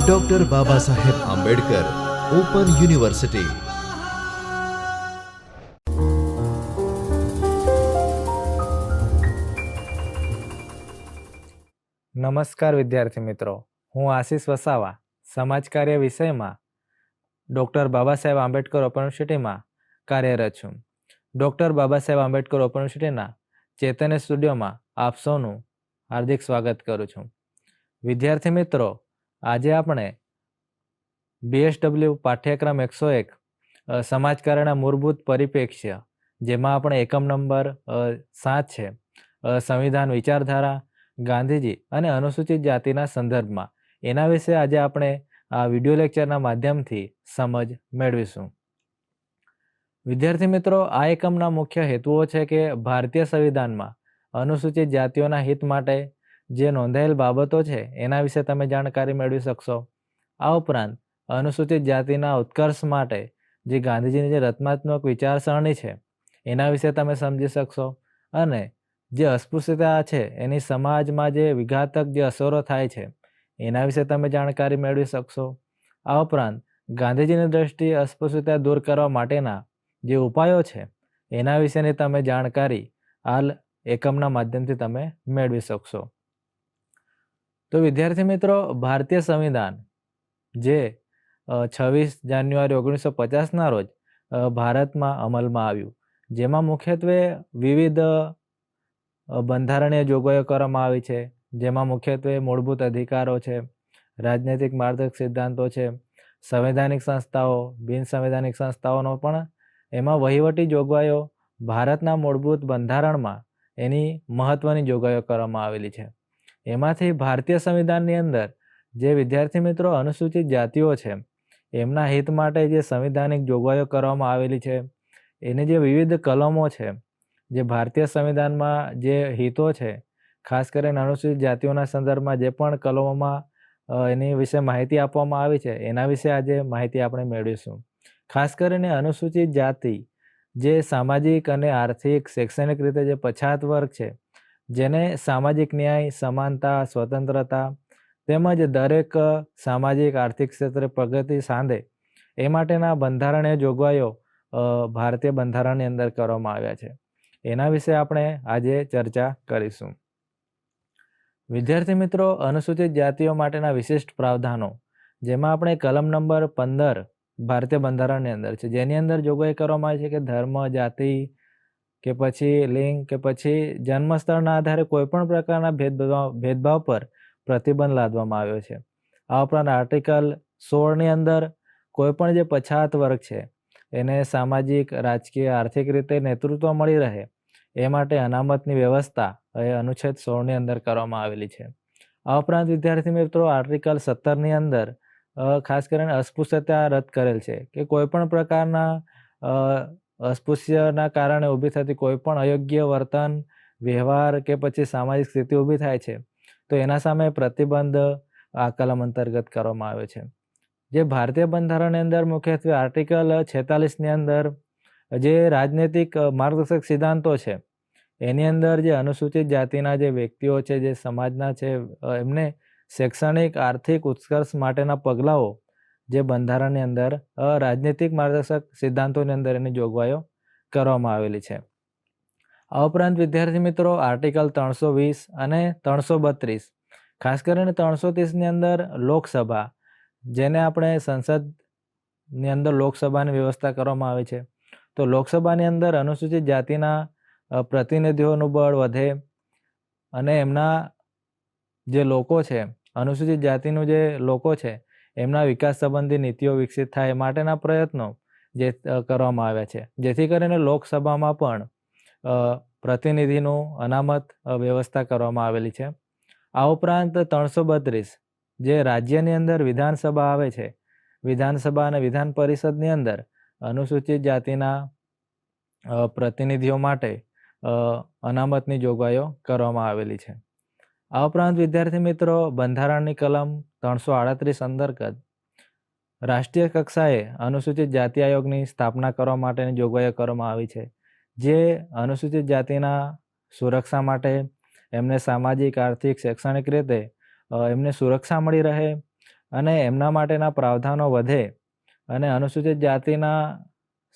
Doctor Baba Saheb Ambedkar open university નમસ્કાર વિદ્યાર્થી મિત્રો, હું આશિષ વસાવા, સમાજ કાર્ય વિષયમાં ડૉક્ટર બાબા સાહેબ આંબેડકર ઓપન યુનિવર્સિટીમાં કાર્યરત છું. ડૉક્ટર બાબા સાહેબ આંબેડકર ઓપન યુનિવર્સિટીના ચેતન સ્ટુડિયોમાં આપ સૌનું હાર્દિક સ્વાગત કરું છું. વિદ્યાર્થી મિત્રો, આજે આપણે બીએસડબલ્યુ પાઠ્યક્રમ એકસો એક સમાજકારના મૂળભૂત પરિપ્રેક્ષ્ય, જેમાં આપણે એકમ નંબર સાત છે સંવિધાન વિચારધારા, ગાંધીજી અને અનુસૂચિત જાતિના સંદર્ભમાં. એના વિશે આજે આપણે આ વીડિયો લેક્ચરના માધ્યમથી સમજ મેળવીશું. વિદ્યાર્થી મિત્રો, આ એકમના મુખ્ય હેતુઓ છે કે ભારતીય સંવિધાનમાં અનુસૂચિત જાતિઓના હિત માટે જે નોંધાયેલ બાબતો છે, એના વિશે તમે જાણકારી મેળવી શકશો. આ ઉપરાંત, અનુસૂચિત જાતિના ઉત્કર્ષ માટે જે ગાંધીજીની જે રચનાત્મક વિચારસરણી છે, એના વિશે તમે સમજી શકશો. અને જે અસ્પૃશ્યતા છે, એની સમાજમાં જે વિઘાતક જે અસરો થાય છે, એના વિશે તમે જાણકારી મેળવી શકશો. આ ઉપરાંત, ગાંધીજીની દ્રષ્ટિએ અસ્પૃશ્યતા દૂર કરવા માટેના જે ઉપાયો છે, એના વિશેની તમે જાણકારી હાલ એકમના માધ્યમથી તમે મેળવી શકશો. તો વિદ્યાર્થી મિત્રો, ભારતીય સંવિધાન જે છવ્વીસ જાન્યુઆરી ઓગણીસો પચાસના રોજ ભારતમાં અમલમાં આવ્યું. જેમાં મુખ્યત્વે વિવિધ બંધારણીય જોગવાઈઓ કરવામાં આવી છે. જેમાં મુખ્યત્વે મૂળભૂત અધિકારો છે, રાજનૈતિક માર્ગદર્શક સિદ્ધાંતો છે, સંવૈધાનિક સંસ્થાઓ, બિન સંવૈધાનિક સંસ્થાઓનો પણ એમાં વહીવટી જોગવાઈઓ ભારતના મૂળભૂત બંધારણમાં એની મહત્ત્વની જોગવાઈઓ કરવામાં આવેલી છે. એમાંથી ભારતીય સંવિધાનની અંદર જે વિદ્યાર્થી મિત્રો અનુસૂચિત જાતિઓ છે, એમના હિત માટે જે સંવિધાનિક જોગવાઈઓ કરવામાં આવેલી છે, એની જે વિવિધ કલમો છે, જે ભારતીય સંવિધાનમાં જે હિતો છે, ખાસ કરીને અનુસૂચિત જાતિઓના સંદર્ભમાં જે પણ કલમોમાં એની વિશે માહિતી આપવામાં આવી છે, એના વિશે આજે માહિતી આપણે મેળવીશું. ખાસ કરીને અનુસૂચિત જાતિ જે સામાજિક અને આર્થિક, શૈક્ષણિક રીતે જે પછાત વર્ગ છે જેને સામાજિક ન્યાય, સમાનતા, સ્વતંત્રતા તેમજ દરેક સામાજિક, આર્થિક ક્ષેત્રે પ્રગતિ સાંધે એ માટેના બંધારણીય જોગવાઈઓ ભારતીય બંધારણની અંદર કરવામાં આવ્યા છે. એના વિશે આપણે આજે ચર્ચા કરીશું. વિદ્યાર્થી મિત્રો, અનુસૂચિત જાતિઓ માટેના વિશિષ્ટ પ્રાવધાનો, જેમાં આપણે કલમ નંબર પંદર ભારતીય બંધારણની અંદર છે. જેની અંદર જોગવાઈ કરવામાં આવી છે કે ધર્મ, જાતિ કે પછી લિંગ કે પછી જન્મસ્થળના આધારે કોઈ પણ પ્રકારના ભેદભાવ ભેદભાવ પર પ્રતિબંધ લાદવામાં આવ્યો છે. આ ઉપરાંત આર્ટિકલ સોળની અંદર કોઈ પણ જે પછાત વર્ગ છે, એને સામાજિક, રાજકીય, આર્થિક રીતે નેતૃત્વ મળી રહે, એ માટે અનામતની વ્યવસ્થા એ અનુચ્છેદ સોળની અંદર કરવામાં આવેલી છે. આ ઉપરાંત વિદ્યાર્થી મિત્રો, આર્ટિકલ સત્તરની અંદર ખાસ કરીને અસ્પૃશ્યતા રદ કરેલ છે કે કોઈ પણ પ્રકારના અસ્પૃશ્યના કારણે ઊભી થતી કોઈ પણ અયોગ્ય વર્તન, વ્યવહાર કે પછી સામાજિક સ્થિતિ ઊભી થાય છે, તો એના સામે પ્રતિબંધ આ કલમ અંતર્ગત કરવામાં આવે છે. જે ભારતીય બંધારણની અંદર મુખ્યત્વે આર્ટિકલ છેતાલીસની અંદર જે રાજનૈતિક માર્ગદર્શક સિદ્ધાંતો છે, એની અંદર જે અનુસૂચિત જાતિના જે વ્યક્તિઓ છે, જે સમાજના છે એમને શૈક્ષણિક, આર્થિક ઉત્કર્ષ માટેના પગલાઓ જે બંધારણની અંદર રાજનૈતિક માર્ગદર્શક સિદ્ધાંતોની અંદર એની જોગવાઈઓ કરવામાં આવેલી છે. આ ઉપરાંત વિદ્યાર્થી મિત્રો, આર્ટિકલ ત્રણસો વીસ અને ત્રણસો બત્રીસ, ખાસ કરીને ત્રણસો ત્રીસની અંદર લોકસભા, જેને આપણે સંસદની અંદર લોકસભાની વ્યવસ્થા કરવામાં આવે છે. તો લોકસભાની અંદર અનુસૂચિત જાતિના પ્રતિનિધિઓનું બળ વધે અને એમના જે લોકો છે, અનુસૂચિત જાતિનું જે લોકો છે એમના વિકાસ સંબંધી નીતિઓ વિકસિત થાય માટેના પ્રયત્નો જે કરવામાં આવ્યા છે. જેથી કરીને લોકસભામાં પણ પ્રતિનિધિનું અનામત વ્યવસ્થા કરવામાં આવેલી છે. આ ઉપરાંત ત્રણસો બત્રીસ જે રાજ્યની અંદર વિધાનસભા આવે છે, વિધાનસભા અને વિધાન પરિષદની અંદર અનુસૂચિત જાતિના પ્રતિનિધિઓ માટે અનામતની જોગવાઈઓ કરવામાં આવેલી છે. આ ઉપરાંત વિદ્યાર્થી મિત્રો, બંધારણની કલમ ત્રણસો આડત્રીસ અંતર્ગત રાષ્ટ્રીય કક્ષાએ અનુસૂચિત જાતિ આયોગની સ્થાપના કરવા માટેની જોગવાઈઓ કરવામાં આવી છે, જે અનુસૂચિત જાતિના સુરક્ષા માટે એમને સામાજિક, આર્થિક, શૈક્ષણિક રીતે એમને સુરક્ષા મળી રહે અને એમના માટેના પ્રાવધાનો વધે અને અનુસૂચિત જાતિના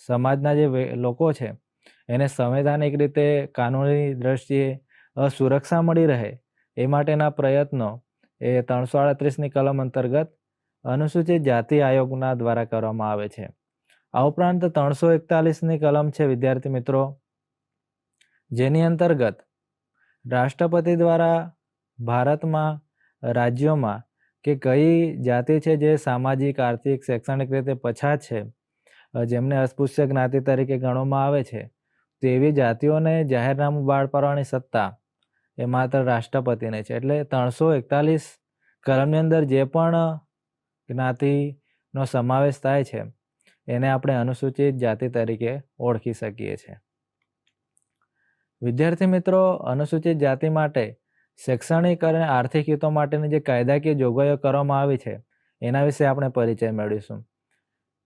સમાજના જે લોકો છે, એને સંવૈધાનિક રીતે કાનૂની દ્રષ્ટિએ સુરક્ષા મળી રહે એ માટેના પ્રયત્નો એ ત્રણસો આડત્રીસની કલમ અંતર્ગત અનુસૂચિત જાતિ આયોગના દ્વારા કરવામાં આવે છે. આ ઉપરાંત ત્રણસો એકતાલીસની કલમ છે, વિદ્યાર્થી મિત્રો, જેની અંતર્ગત રાષ્ટ્રપતિ દ્વારા ભારતમાં, રાજ્યોમાં કે કઈ જાતિ છે જે સામાજિક, આર્થિક, શૈક્ષણિક રીતે પછાત છે, જેમને અસ્પૃશ્ય જ્ઞાતિ તરીકે ગણવામાં આવે છે તો એવી જાતિઓને જાહેરનામું બહાર પાડવાની સત્તા એ માત્ર રાષ્ટ્રપતિને છે. એટલે ત્રણસો એકતાલીસ કલમની અંદર જે પણ જ્ઞાતિનો સમાવેશ થાય છે, એને આપણે અનુસૂચિત જાતિ તરીકે ઓળખી શકીએ છીએ. વિદ્યાર્થી મિત્રો, અનુસૂચિત જાતિ માટે શૈક્ષણિક અને આર્થિક હિતો માટેની જે કાયદાકીય જોગવાઈઓ કરવામાં આવી છે, એના વિશે આપણે પરિચય મેળવીશું.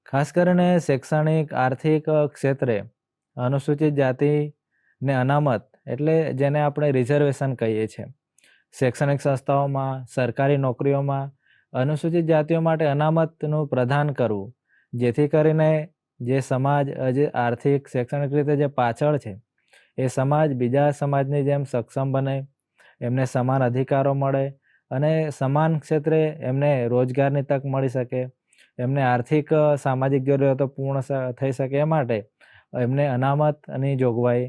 ખાસ કરીને શૈક્ષણિક, આર્થિક ક્ષેત્રે અનુસૂચિત જાતિને અનામત એટલે જેને આપણે રિઝર્વેશન કહીએ છીએ. શૈક્ષણિક સંસ્થાઓમાં, સરકારી નોકરીઓમાં, અનુસૂચિત જાતિઓ માટે અનામતનું પ્રદાન કરવું. જેથી કરીને જે સમાજ, જે આર્થિક, શૈક્ષણિક રીતે જે પાછળ છે, એ સમાજ બીજા સમાજની જેમ સક્ષમ બને, એમને સમાન અધિકારો મળે અને સમાન ક્ષેત્રે એમને રોજગારની તક મળી શકે, એમને આર્થિક, સામાજિક જરૂરિયાતો પૂર્ણ થઈ શકે એ માટે એમને અનામતની જોગવાઈ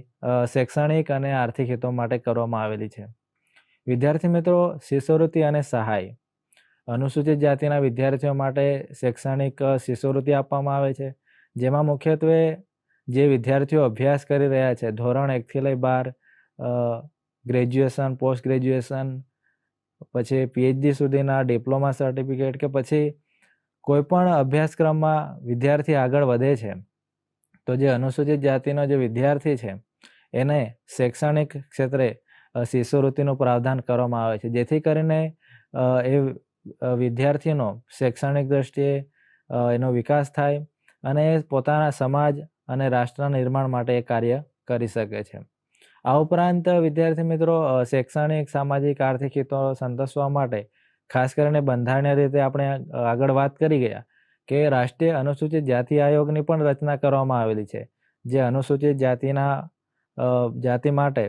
શૈક્ષણિક અને આર્થિક હેતુ માટે કરવામાં આવેલી છે. વિદ્યાર્થી મિત્રો, શિષ્યવૃત્તિ અને સહાય. અનુસૂચિત જાતિના વિદ્યાર્થીઓ માટે શૈક્ષણિક શિષ્યવૃત્તિ આપવામાં આવે છે. જેમાં મુખ્યત્વે જે વિદ્યાર્થીઓ અભ્યાસ કરી રહ્યા છે, ધોરણ એકથી લઈ બાર ગ્રેજ્યુએશન, પોસ્ટ ગ્રેજ્યુએશન, પછી પીએચડી સુધીના ડિપ્લોમા સર્ટિફિકેટ કે પછી કોઈપણ અભ્યાસક્રમમાં વિદ્યાર્થી આગળ વધે છે. તો જે અનુસૂચિત જાતિનો જે વિદ્યાર્થી છે, એને શૈક્ષણિક ક્ષેત્રે શિષ્યવૃત્તિનું પ્રાવધાન કરવામાં આવે છે. જેથી કરીને એ વિદ્યાર્થીનો શૈક્ષણિક દ્રષ્ટિએ એનો વિકાસ થાય અને એ પોતાના સમાજ અને રાષ્ટ્રના નિર્માણ માટે એ કાર્ય કરી શકે છે. આ ઉપરાંત વિદ્યાર્થી મિત્રો શૈક્ષણિક, સામાજિક, આર્થિક હિતો સંતોષવા માટે, ખાસ કરીને બંધારણીય રીતે આપણે આગળ વાત કરી ગયા કે રાષ્ટ્રીય અનુસૂચિત જાતિ આયોગની પણ રચના કરવામાં આવેલી છે, જે અનુસૂચિત જાતિના જાતિ માટે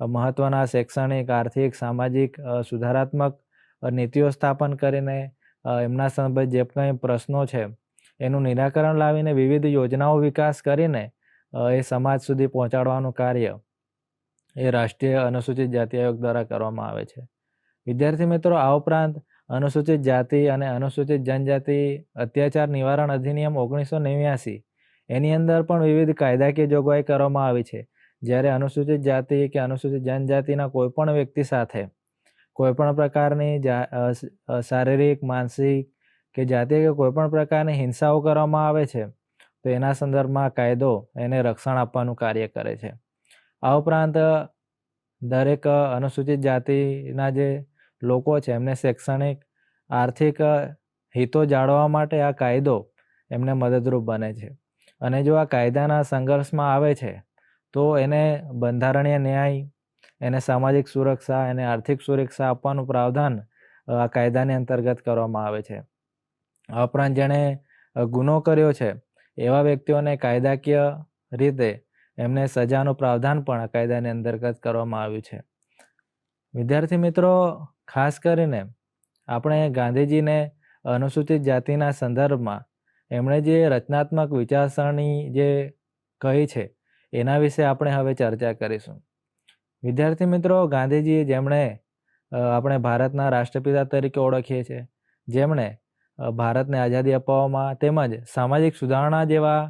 મહત્વના શૈક્ષણિક, આર્થિક, સામાજિક સુધારાત્મક નીતિઓ સ્થાપન કરીને એમના સંબંધ જે કંઈ પ્રશ્નો છે, એનું નિરાકરણ લાવીને વિવિધ યોજનાઓ વિકાસ કરીને એ સમાજ સુધી પહોંચાડવાનું કાર્ય એ રાષ્ટ્રીય અનુસૂચિત જાતિ આયોગ દ્વારા કરવામાં આવે છે. વિદ્યાર્થી મિત્રો, આ ઉપરાંત અનુસૂચિત જાતિ અને અનુસૂચિત જનજાતિ અત્યાચાર નિવારણ અધિનિયમ ઓગણીસો નેવ્યાસી. એની અંદર પણ વિવિધ કાયદાકીય જોગવાઈ કરવામાં આવી છે. જ્યારે અનુસૂચિત જાતિ કે અનુસૂચિત જનજાતિના કોઈપણ વ્યક્તિ સાથે કોઈપણ પ્રકારની શારીરિક, માનસિક કે જાતિ કે કોઈપણ પ્રકારની હિંસાઓ કરવામાં આવે છે, તો એના સંદર્ભમાં કાયદો એને રક્ષણ આપવાનું કાર્ય કરે છે. આ ઉપરાંત દરેક અનુસૂચિત જાતિના જે લોકો છે, એમને શૈક્ષણિક, આર્થિક હિતો જાળવવા માટે આ કાયદો એમને મદદરૂપ બને છે. અને જો આ કાયદાના સંઘર્ષમાં આવે છે, તો એને બંધારણીય ન્યાય, એને સામાજિક સુરક્ષા, એને આર્થિક સુરક્ષા આપવાનું પ્રાવધાન આ કાયદાની અંતર્ગત કરવામાં આવે છે. આ ઉપરાંત જેણે ગુનો કર્યો છે, એવા વ્યક્તિઓને કાયદાકીય રીતે એમને સજાનું પ્રાવધાન પણ આ કાયદાની અંતર્ગત કરવામાં આવ્યું છે. વિદ્યાર્થી મિત્રો ખાસ કરીને આપણે ગાંધીજીને અનુસૂચિત જાતિના સંદર્ભમાં એમણે જે રચનાત્મક વિચારસરણી જે કહી છે, એના વિશે આપણે હવે ચર્ચા કરીશું. વિદ્યાર્થી મિત્રો ગાંધીજી જેમણે આપણે ભારતના રાષ્ટ્રપિતા તરીકે ઓળખીએ છીએ, જેમણે ભારતને આઝાદી અપાવવામાં તેમજ સામાજિક સુધારણા જેવા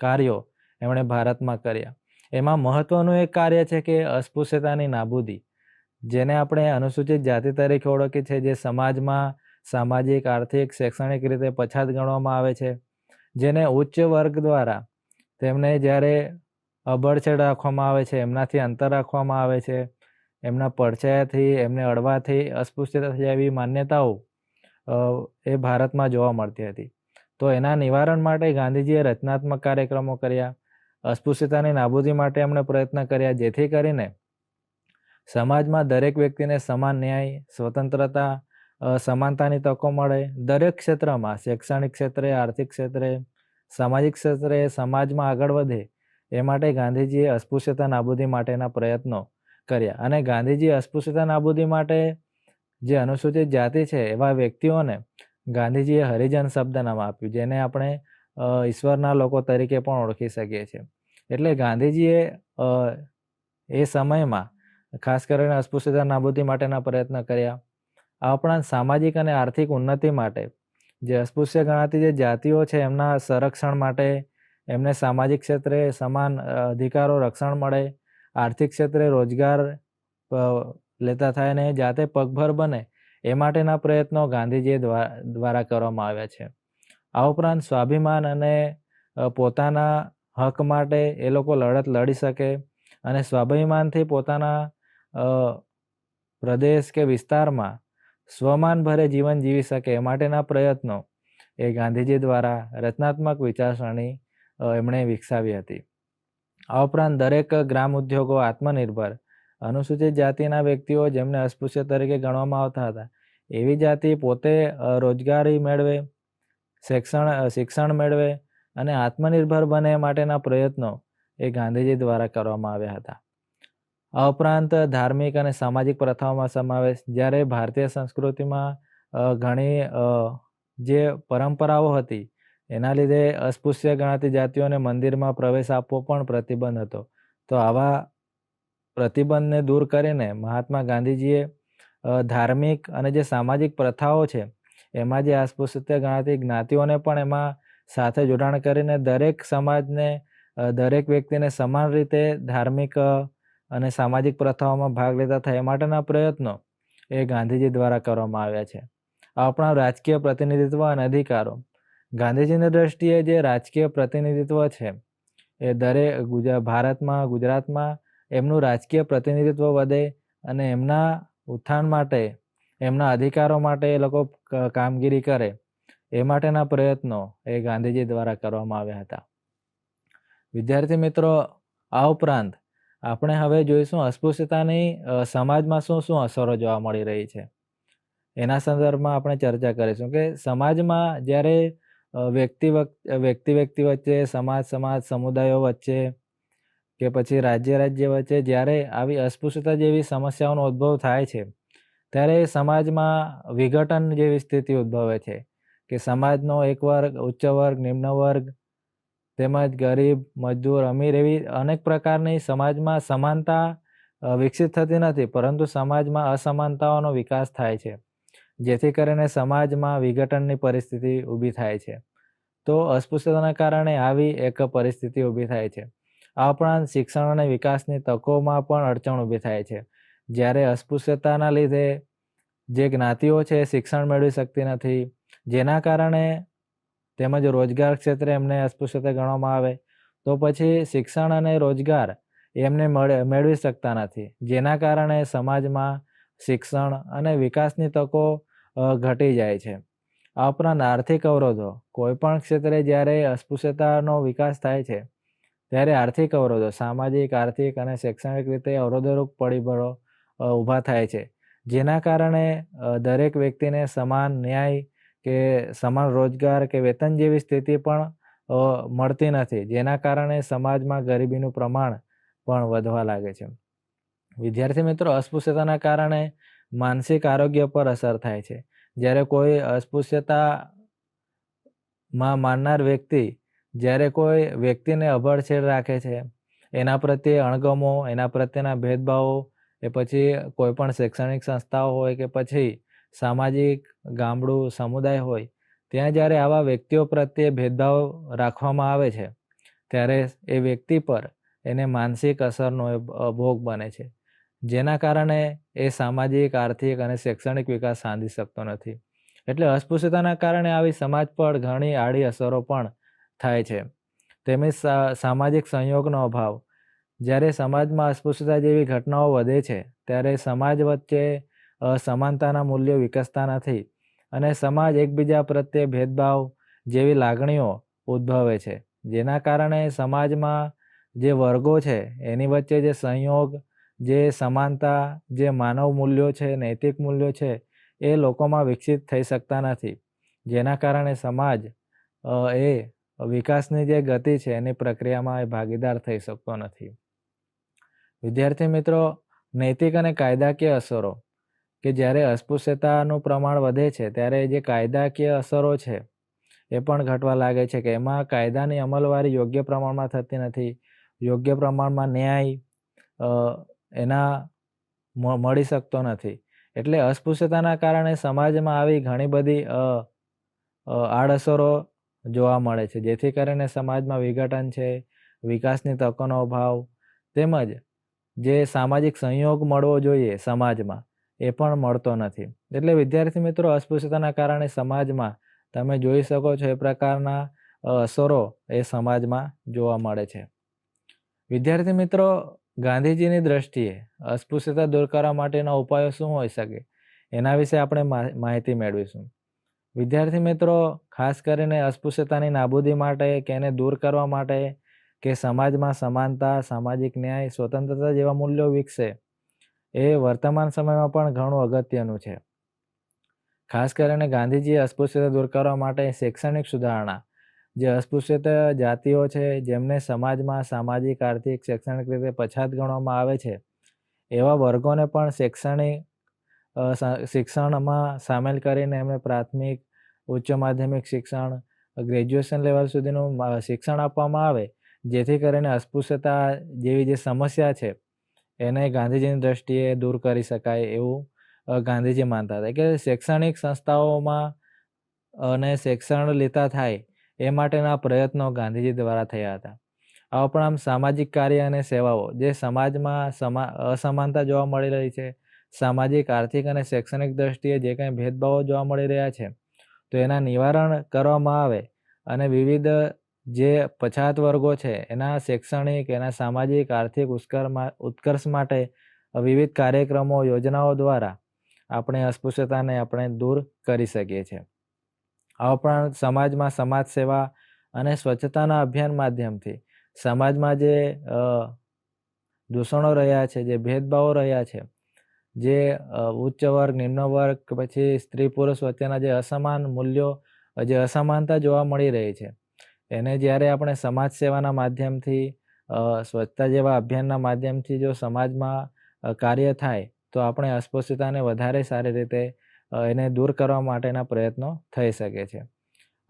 કાર્યો એમણે ભારતમાં કર્યા. એમાં મહત્વનું એક કાર્ય છે કે અસ્પૃશ્યતાની નાબૂદી. જેને આપણે અનુસૂચિત જાતિ તરીકે ઓળખીએ છીએ, જે સમાજમાં સામાજિક, આર્થિક, શૈક્ષણિક રીતે પછાત ગણવામાં આવે છે. જેને ઉચ્ચ વર્ગ દ્વારા તેમને જ્યારે અબળછેડ રાખવામાં આવે છે, એમનાથી અંતર રાખવામાં આવે છે, એમના પડછાયાથી, એમને અડવાથી અસ્પૃશ્યતા જેવી માન્યતાઓ એ ભારતમાં જોવા મળતી હતી. તો એના નિવારણ માટે ગાંધીજીએ રચનાત્મક કાર્યક્રમો કર્યા, અસ્પૃશ્યતાની નાબૂદી માટે એમણે પ્રયત્ન કર્યા, જેથી કરીને સમાજમાં દરેક વ્યક્તિને સમાન ન્યાય, સ્વતંત્રતા સમાનતાની તકો મળે. દરેક ક્ષેત્રમાં, શૈક્ષણિક ક્ષેત્રે, આર્થિક ક્ષેત્રે, સામાજિક ક્ષેત્રે, સમાજમાં આગળ વધે, એ માટે ગાંધીજીએ અસ્પૃશ્યતા, નાબૂદી માટેના પ્રયત્નો કર્યા. અને ગાંધીજી અસ્પૃશ્યતા, નાબૂદી માટે જે અનુસૂચિત જાતિ છે, એવા વ્યક્તિઓને ગાંધીજીએ હરિજન શબ્દ નામ આપ્યું, જેને આપણે ઈશ્વરના લોકો તરીકે પણ ઓળખી શકીએ છીએ. એટલે ગાંધીજીએ એ સમયમાં ખાસ કરીને અસ્પૃશ્યતા નાબૂદી માટેના પ્રયત્ન કર્યા. આ ઉપરાંત સામાજિક અને આર્થિક ઉન્નતિ માટે જે અસ્પૃશ્ય ગણાતી જે જાતિઓ છે, એમના સંરક્ષણ માટે એમને સામાજિક ક્ષેત્રે સમાન અધિકારો રક્ષણ મળે. આર્થિક ક્ષેત્રે રોજગાર લેતા થાય અને જાતે પગભર બને એ માટેના પ્રયત્નો ગાંધીજી દ્વા- દ્વારા કરવામાં આવ્યા છે. આ ઉપરાંત સ્વાભિમાન અને પોતાના હક માટે એ લોકો લડત લડી શકે અને સ્વાભિમાનથી પોતાના પ્રદેશ કે વિસ્તારમાં સ્વમાનભરે જીવન જીવી શકે એ માટેના પ્રયત્નો એ ગાંધીજી દ્વારા રચનાત્મક વિચારસરણી એમણે વિકસાવી હતી. આ ઉપરાંત દરેક ગ્રામ ઉદ્યોગો આત્મનિર્ભર, અનુસૂચિત જાતિના વ્યક્તિઓ જેમને અસ્પૃશ્ય તરીકે ગણવામાં આવતા હતા, એવી જાતિ પોતે રોજગારી મેળવે, શિક્ષણ શિક્ષણ મેળવે અને આત્મનિર્ભર બને માટેના પ્રયત્નો એ ગાંધીજી દ્વારા કરવામાં આવ્યા હતા. આ ઉપરાંત ધાર્મિક અને સામાજિક પ્રથાઓમાં સમાવેશ. જ્યારે ભારતીય સંસ્કૃતિમાં ઘણી જે પરંપરાઓ હતી, એના લીધે અસ્પૃશ્ય ગણાતી જાતિઓને મંદિરમાં પ્રવેશ આપવો પણ પ્રતિબંધ હતો. તો આવા પ્રતિબંધને દૂર કરીને મહાત્મા ગાંધીજીએ ધાર્મિક અને જે સામાજિક પ્રથાઓ છે, એમાં જે અસ્પૃશ્યતા ગણાતી જ્ઞાતિઓને પણ એમાં સાથે જોડાણ કરીને દરેક સમાજને દરેક વ્યક્તિને સમાન રીતે ધાર્મિક અને સામાજિક પ્રથાઓમાં ભાગ લેતા થાય એ માટેના પ્રયત્નો એ ગાંધીજી દ્વારા કરવામાં આવ્યા છે. આપણા રાજકીય પ્રતિનિધિત્વ અને અધિકારો. ગાંધીજીની દ્રષ્ટિએ જે રાજકીય પ્રતિનિધિત્વ છે, એ દરેક ગુજરાત ભારતમાં, ગુજરાતમાં એમનું રાજકીય પ્રતિનિધિત્વ વધે અને એમના ઉત્થાન માટે, એમના અધિકારો માટે એ લોકો કામગીરી કરે એ માટેના પ્રયત્નો એ ગાંધીજી દ્વારા કરવામાં આવ્યા હતા. વિદ્યાર્થી મિત્રો, આ ઉપરાંત આપણે હવે જોઈશું અસ્પૃશ્યતાની સમાજમાં શું શું અસરો જોવા મળી રહી છે. એના સંદર્ભમાં આપણે ચર્ચા કરીશું કે સમાજમાં જ્યારે વ્યક્તિ વ્યક્તિ વ્યક્તિ વચ્ચે, સમાજ સમાજ, સમુદાયો વચ્ચે કે પછી રાજ્ય રાજ્ય વચ્ચે જ્યારે આવી અસ્પૃશ્યતા જેવી સમસ્યાઓનો ઉદ્ભવ થાય છે, ત્યારે સમાજમાં વિઘટન જેવી સ્થિતિ ઉદ્ભવે છે કે સમાજનો એક વર્ગ, ઉચ્ચ વર્ગ, નિમ્ન વર્ગ તેમજ ગરીબ, મજદૂર, અમીર એવી અનેક પ્રકારની સમાજમાં સમાનતા વિકસિત થતી નથી, પરંતુ સમાજમાં અસમાનતાઓનો વિકાસ થાય છે. જેથી કરીને સમાજમાં વિઘટનની પરિસ્થિતિ ઊભી થાય છે. તો અસ્પૃશ્યતાના કારણે આવી એક પરિસ્થિતિ ઊભી થાય છે. આ ઉપરાંત શિક્ષણ અને વિકાસની તકોમાં પણ અડચણ ઊભી થાય છે. જ્યારે અસ્પૃશ્યતાના લીધે જે જ્ઞાતિઓ છે, શિક્ષણ મેળવી શકતી નથી, જેના કારણે તેમજ રોજગાર ક્ષેત્રે એમને અસ્પૃશ્યતા ગણવામાં આવે, તો પછી શિક્ષણ અને રોજગાર એમને મળે, મેળવી શકતા નથી. જેના કારણે સમાજમાં શિક્ષણ અને વિકાસની તકો ઘટી જાય છે. આ ઉપરાંત આર્થિક અવરોધો, કોઈપણ ક્ષેત્રે જ્યારે અસ્પૃશ્યતાનો વિકાસ થાય છે, ત્યારે આર્થિક અવરોધો, સામાજિક, આર્થિક અને શૈક્ષણિક રીતે અવરોધરૂપ પરિબળો ઊભા થાય છે. જેના કારણે દરેક વ્યક્તિને સમાન ન્યાય કે સમાન રોજગાર કે વેતન જેવી સ્થિતિ પણ મળતી નથી. જેના કારણે સમાજમાં ગરીબીનું પ્રમાણ પણ વધવા લાગે છે. વિદ્યાર્થી મિત્રો, અસ્પૃશ્યતાના કારણે માનસિક આરોગ્ય પર અસર થાય છે. જ્યારે કોઈ અસ્પૃશ્યતામાં માનનાર વ્યક્તિ, જ્યારે કોઈ વ્યક્તિને અભડછેડ રાખે છે, એના પ્રત્યે અણગમો, એના પ્રત્યેના ભેદભાવો, એ પછી કોઈ પણ શૈક્ષણિક સંસ્થાઓ હોય કે પછી સામાજિક ગામડું સમુદાય હોય, ત્યાં જ્યારે આવા વ્યક્તિઓ પ્રત્યે ભેદભાવ રાખવામાં આવે છે, ત્યારે એ વ્યક્તિ પર એને માનસિક અસરનો ભોગ બને છે. જેના કારણે એ સામાજિક, આર્થિક અને શૈક્ષણિક વિકાસ સાધી શકતો નથી. એટલે અસ્પૃશ્યતાના કારણે આવી સમાજ પર ઘણી આડી અસરો પણ થાય છે. તેમજ સામાજિક સંયોગનો અભાવ. જ્યારે સમાજમાં અસ્પૃશ્યતા જેવી ઘટનાઓ વધે છે, ત્યારે સમાજ વચ્ચે સમાનતાના મૂલ્યો વિકસતા નથી અને સમાજ એકબીજા પ્રત્યે ભેદભાવ જેવી લાગણીઓ ઉદ્ભવે છે. જેના કારણે સમાજમાં જે વર્ગો છે, એની વચ્ચે જે સંયોગ, જે સમાનતા, જે માનવ મૂલ્યો છે, નૈતિક મૂલ્યો છે, એ લોકોમાં વિકસિત થઈ શકતા નથી. જેના કારણે સમાજ એ વિકાસની જે ગતિ છે, એની પ્રક્રિયામાં એ ભાગીદાર થઈ શકતો નથી. વિદ્યાર્થી મિત્રો, નૈતિક અને કાયદાકીય અસરો. કે જ્યારે અસ્પૃશ્યતાનું પ્રમાણ વધે છે, ત્યારે જે કાયદાકીય અસરો છે, એ પણ ઘટવા લાગે છે કે એમાં કાયદાની અમલવારી યોગ્ય પ્રમાણમાં થતી નથી. યોગ્ય પ્રમાણમાં ન્યાય એના મળી શકતો નથી. એટલે અસ્પૃશ્યતાના કારણે સમાજમાં આવી ઘણી બધી આડઅસરો જોવા મળે છે. જેથી કરીને સમાજમાં વિઘટન છે, વિકાસની તકોનો અભાવ, તેમજ જે સામાજિક સંયોગ મળવો જોઈએ સમાજમાં એ પણ મળતો નથી. એટલે વિદ્યાર્થી મિત્રો, અસ્પૃશ્યતાના કારણે સમાજમાં તમે જોઈ શકો છો એ પ્રકારના અસરો એ સમાજમાં જોવા મળે છે. વિદ્યાર્થી મિત્રો, ગાંધીજીની દ્રષ્ટિએ અસ્પૃશ્યતા દૂર કરવા માટેના ઉપાયો શું હોઈ શકે? એના વિશે આપણે માહિતી મેળવીશું. વિદ્યાર્થી મિત્રો, ખાસ કરીને અસ્પૃશ્યતાની નાબૂદી માટે કે એને દૂર કરવા માટે કે સમાજમાં સમાનતા, સામાજિક ન્યાય, સ્વતંત્રતા જેવા મૂલ્યો વિકસે એ વર્તમાન સમયમાં પણ ઘણું અગત્યનું છે. ખાસ કરીને ગાંધીજીએ અસ્પૃશ્યતા દૂર કરવા માટે શૈક્ષણિક સુધારણા, જે અસ્પૃશ્યત જાતિઓ છે, જેમને સમાજમાં સામાજિક, આર્થિક, શૈક્ષણિક રીતે પછાત ગણવામાં આવે છે, એવા વર્ગોને પણ શૈક્ષણિક શિક્ષણમાં સામેલ કરીને એમને પ્રાથમિક, ઉચ્ચ માધ્યમિક શિક્ષણ, ગ્રેજ્યુએશન લેવલ સુધીનું શિક્ષણ આપવામાં આવે, જેથી કરીને અસ્પૃશ્યતા જેવી જે સમસ્યા છે એને ગાંધીજીની દ્રષ્ટિએ દૂર કરી શકાય એવું ગાંધીજી માનતા હતા કે શૈક્ષણિક સંસ્થાઓમાં, અને શિક્ષણ લેતા થાય એ માટેના પ્રયત્નો ગાંધીજી દ્વારા થયા હતા. આ ઉપરાંત સામાજિક કાર્ય અને સેવાઓ જે સમાજમાં સમા, અસમાનતા જોવા મળી રહી છે, સામાજિક, આર્થિક અને શૈક્ષણિક દ્રષ્ટિએ જે કંઈ ભેદભાવો જોવા મળી રહ્યા છે, તો એના નિવારણ કરવામાં આવે અને વિવિધ જે પછાત વર્ગો છે, એના શૈક્ષણિક, એના સામાજિક, આર્થિક ઉત્કર્ષ ઉત્કર્ષ માટે વિવિધ કાર્યક્રમો, યોજનાઓ દ્વારા આપણે અસ્પૃશ્યતાને આપણે દૂર કરી શકીએ છીએ. આ ઉપરાંત સમાજમાં સમાજ સેવા અને સ્વચ્છતાના અભિયાન માધ્યમથી સમાજમાં જે દૂષણો રહ્યા છે, જે ભેદભાવો રહ્યા છે, જે ઉચ્ચ વર્ગ, નિમ્ન વર્ગ, પછી સ્ત્રી પુરુષ વચ્ચેના જે અસમાન મૂલ્યો, જે અસમાનતા જોવા મળી રહી છે એને જ્યારે આપણે સમાજ સેવાના માધ્યમથી સ્વચ્છતા જેવા અભિયાનના માધ્યમથી જો સમાજમાં કાર્ય થાય, તો આપણે અસ્પૃશ્યતાને વધારે સારી રીતે એને દૂર કરવા માટેના પ્રયત્નો થઈ શકે છે.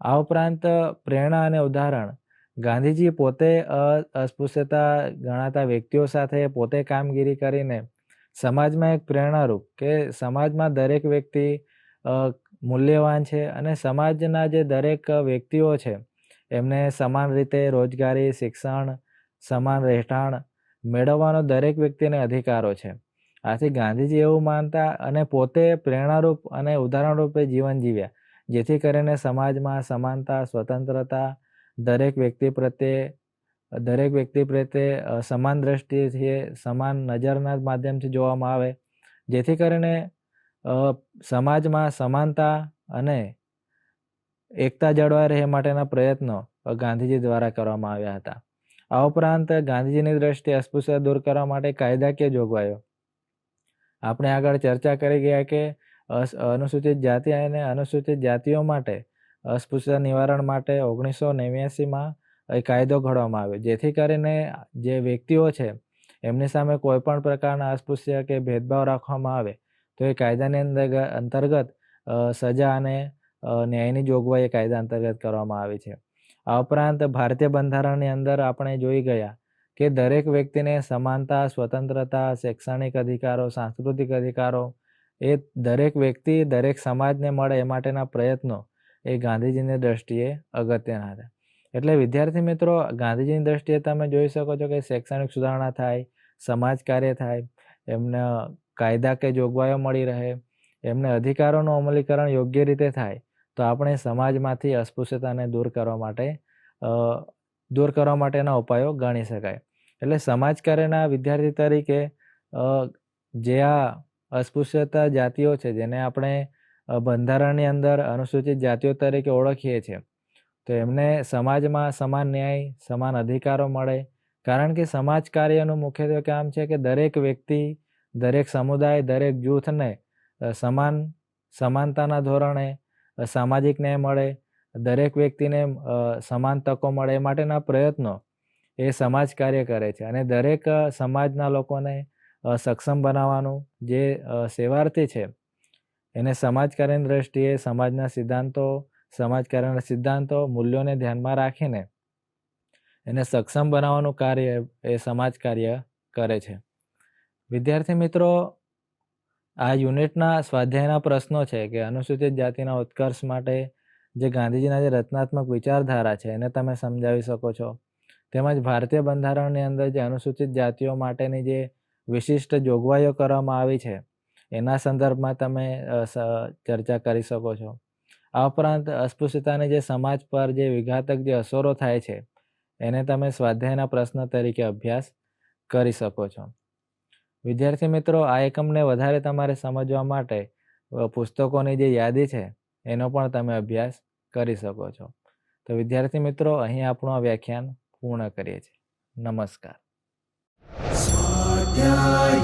આ ઉપરાંત પ્રેરણા અને ઉદાહરણ. ગાંધીજી પોતે અસ્પૃશ્યતા ગણાતા વ્યક્તિઓ સાથે પોતે કામગીરી કરીને સમાજમાં એક પ્રેરણારૂપ કે સમાજમાં દરેક વ્યક્તિ મૂલ્યવાન છે અને સમાજના જે દરેક વ્યક્તિઓ છે એમને સમાન રીતે રોજગારી, શિક્ષણ, સમાન રહેઠાણ મેળવવાનો દરેક વ્યક્તિને અધિકારો છે. આથી ગાંધીજી એવું માનતા અને પોતે પ્રેરણારૂપ અને ઉદાહરણરૂપે જીવન જીવ્યા, જેથી કરીને સમાજમાં સમાનતા, સ્વતંત્રતા દરેક વ્યક્તિ પ્રત્યે, દરેક વ્યક્તિ પ્રત્યે સમાન દ્રષ્ટિથી સમાન નજરના માધ્યમથી જોવામાં આવે. જેથી કરીને સમાજમાં સમાનતા અને એકતા જળવાઈ રહે માટેના પ્રયત્નો ગાંધીજી દ્વારા કરવામાં આવ્યા હતા. આ ઉપરાંત ગાંધીજીની દ્રષ્ટિએ અસ્પૃશ્યતા દૂર કરવા માટે કાયદાકીય જોગવાઈઓ. આપણે આગળ ચર્ચા કરી ગયા કે અનુસૂચિત જાતિ અને અનુસૂચિત જાતિઓ માટે અસ્પૃશ્યતા નિવારણ માટે ઓગણીસો નેવ્યાસીમાં એ કાયદો ઘડવામાં આવ્યો. જેથી કરીને જે વ્યક્તિઓ છે, એમની સામે કોઈ પણ પ્રકારના અસ્પૃશ્ય કે ભેદભાવ રાખવામાં આવે, તો એ કાયદાની અંતર્ગત અંતર્ગત સજા અને ન્યાયની જોગવાઈ કાયદા અંતર્ગત કરવામાં આવી છે. આ ઉપરાંત ભારતીય બંધારણની અંદર આપણે જોઈ ગયા કે દરેક વ્યક્તિને સમાનતા, સ્વતંત્રતા, શૈક્ષણિક અધિકારો, સાંસ્કૃતિક અધિકારો એ દરેક વ્યક્તિ, દરેક સમાજને મળે એ માટેના પ્રયત્નો એ ગાંધીજીની દ્રષ્ટિએ અગત્યના હતા. એટલે વિદ્યાર્થી મિત્રો, ગાંધીજીની દ્રષ્ટિએ તમે જોઈ શકો છો કે શૈક્ષણિક સુધારણા થાય, સમાજ કાર્ય થાય, એમને કાયદા કે જોગવાઈઓ મળી રહે, એમને અધિકારોનું અમલીકરણ યોગ્ય રીતે થાય તો આપણે સમાજમાંથી અસ્પૃશ્યતાને દૂર કરવા માટે દૂર કરવા માટેના ઉપાયો ગણી શકાય. એટલે સમાજ કાર્યના વિદ્યાર્થી તરીકે જે આ અસ્પૃશ્યતા જાતિઓ છે, જેને આપણે બંધારણની અંદર અનુસૂચિત જાતિઓ તરીકે ઓળખીએ છીએ, તો એમને સમાજમાં સમાન ન્યાય, સમાન અધિકારો મળે. કારણ કે સમાજ કાર્યનું મુખ્યત્વે કામ છે કે દરેક વ્યક્તિ, દરેક સમુદાય, દરેક જૂથને સમાન, સમાનતાના ધોરણે સામાજિક ન્યાય મળે, દરેક વ્યક્તિને સમાન તકો મળે એ માટેના પ્રયત્નો એ સમાજ કાર્ય કરે છે. અને દરેક સમાજના લોકોને સક્ષમ બનાવવાનું જે સેવાર્થી છે, એને સમાજ કાર્યની દ્રષ્ટિએ, સમાજના સિદ્ધાંતો સમાજ કાર્યના સિદ્ધાંતો, મૂલ્યોને ધ્યાનમાં રાખીને એને સક્ષમ બનાવવાનું કાર્ય એ સમાજ કાર્ય કરે છે. વિદ્યાર્થી મિત્રો આ યુનિટના સ્વાધ્યાયના પ્રશ્નો છે કે અનુસૂચિત જાતિના ઉત્કર્ષ માટે જે ગાંધીજીના જે રચનાત્મક વિચારધારા છે એને તમે સમજાવી શકો છો. તેમજ ભારતીય બંધારણની અંદર જે અનુસૂચિત જાતિઓ માટેની જે વિશિષ્ટ જોગવાઈઓ કરવામાં આવી છે, એના સંદર્ભમાં તમે ચર્ચા કરી શકો છો. આ ઉપરાંત અસ્પૃશ્યતાની જે સમાજ પર જે વિઘાતક જે અસરો થાય છે, એને તમે સ્વાધ્યાયના પ્રશ્ન તરીકે અભ્યાસ કરી શકો છો. વિદ્યાર્થી મિત્રો, આ એકમને વધારે તમારે સમજવા માટે પુસ્તકોની જે યાદી છે, એનો પણ તમે અભ્યાસ કરી શકો છો. તો વિદ્યાર્થી મિત્રો, અહીં આપણું આ વ્યાખ્યાન પૂર્ણ કરીએ છીએ. નમસ્કાર. સ્વાધ્યાય